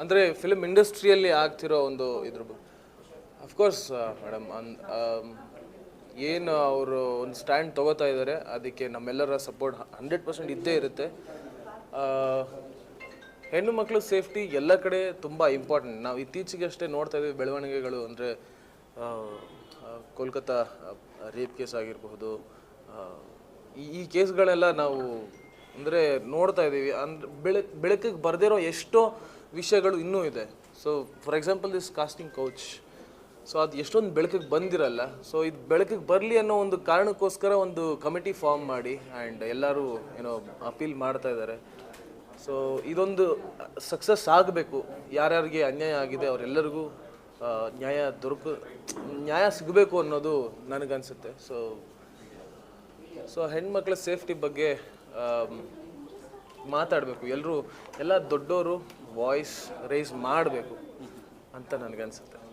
ಅಂದರೆ ಫಿಲ್ಮ್ ಇಂಡಸ್ಟ್ರಿಯಲ್ಲಿ ಆಗ್ತಿರೋ ಒಂದು ಇದ್ರ ಅಫ್ಕೋರ್ಸ್ ಮೇಡಮ್ ಏನು ಅವರು ಒಂದು ಸ್ಟ್ಯಾಂಡ್ ತಗೋತಾ ಇದ್ದಾರೆ ಅದಕ್ಕೆ ನಮ್ಮೆಲ್ಲರ ಸಪೋರ್ಟ್ ಹಂಡ್ರೆಡ್ ಪರ್ಸೆಂಟ್ ಇದ್ದೇ ಇರುತ್ತೆ. ಹೆಣ್ಣು ಮಕ್ಕಳು ಸೇಫ್ಟಿ ಎಲ್ಲ ಕಡೆ ತುಂಬ ಇಂಪಾರ್ಟೆಂಟ್ ನಾವು ಇತ್ತೀಚೆಗೆ ಅಷ್ಟೇ ನೋಡ್ತಾ ಇದ್ದೀವಿ ಬೆಳವಣಿಗೆಗಳು, ಅಂದರೆ ಕೋಲ್ಕತ್ತಾ ರೇಪ್ ಕೇಸ್ ಆಗಿರಬಹುದು ಈ ಕೇಸ್ಗಳೆಲ್ಲ ನಾವು, ಅಂದರೆ ನೋಡ್ತಾ ಇದ್ದೀವಿ. ಅಂದ್ರೆ ಬೆಳಕ್ ಬೆಳಕಿಗೆ ಬರ್ದಿರೋ ಎಷ್ಟೋ ವಿಷಯಗಳು ಇನ್ನೂ ಇದೆ. So for example this casting couch so ಅದು ಎಷ್ಟೊಂದು ಬೆಳಕಿಗೆ ಬಂದಿರಲ್ಲ. ಸೊ ಇದು ಬೆಳಕಿಗೆ ಬರಲಿ ಅನ್ನೋ ಒಂದು ಕಾರಣಕ್ಕೋಸ್ಕರ ಒಂದು ಕಮಿಟಿ ಫಾರ್ಮ್ ಮಾಡಿ ಆ್ಯಂಡ್ ಎಲ್ಲರೂ ಏನೋ ಅಪೀಲ್ ಮಾಡ್ತಾ ಇದ್ದಾರೆ. ಸೊ ಇದೊಂದು ಸಕ್ಸಸ್ ಆಗಬೇಕು. ಯಾರ್ಯಾರಿಗೆ ಅನ್ಯಾಯ ಆಗಿದೆ ಅವರೆಲ್ಲರಿಗೂ ನ್ಯಾಯ ದೊರಕು, ನ್ಯಾಯ ಸಿಗಬೇಕು ಅನ್ನೋದು ನನಗನ್ಸುತ್ತೆ. ಸೊ ಸೊ ಹೆಣ್ಮಕ್ಳ ಸೇಫ್ಟಿ ಬಗ್ಗೆ ಮಾತಾಡಬೇಕು. ಎಲ್ಲರೂ ಎಲ್ಲ ದೊಡ್ಡವರು ವಾಯ್ಸ್ ರೈಸ್ ಮಾಡಬೇಕು ಅಂತ ನನಗನ್ಸುತ್ತೆ.